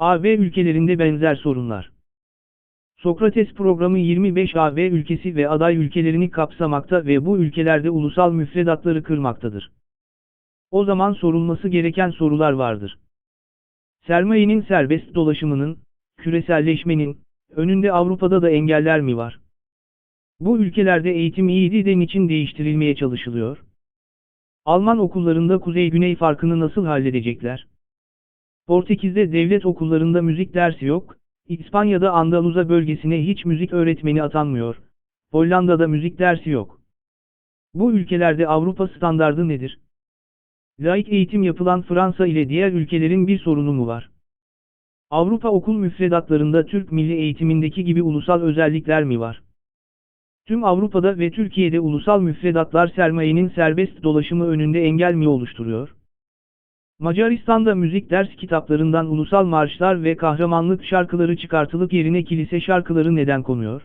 AV ülkelerinde benzer sorunlar. Sokrates programı 25 AV ülkesi ve aday ülkelerini kapsamakta ve bu ülkelerde ulusal müfredatları kırmaktadır. O zaman sorulması gereken sorular vardır. Sermayenin serbest dolaşımının, küreselleşmenin, önünde Avrupa'da da engeller mi var? Bu ülkelerde eğitim iyiydi de niçin değiştirilmeye çalışılıyor? Alman okullarında kuzey-güney farkını nasıl halledecekler? Portekiz'de devlet okullarında müzik dersi yok, İspanya'da Andaluza bölgesine hiç müzik öğretmeni atanmıyor, Hollanda'da müzik dersi yok. Bu ülkelerde Avrupa standardı nedir? Laik eğitim yapılan Fransa ile diğer ülkelerin bir sorunu mu var? Avrupa okul müfredatlarında Türk milli eğitimindeki gibi ulusal özellikler mi var? Tüm Avrupa'da ve Türkiye'de ulusal müfredatlar sermayenin serbest dolaşımı önünde engel mi oluşturuyor? Macaristan'da müzik ders kitaplarından ulusal marşlar ve kahramanlık şarkıları çıkartılıp yerine kilise şarkıları neden konuyor?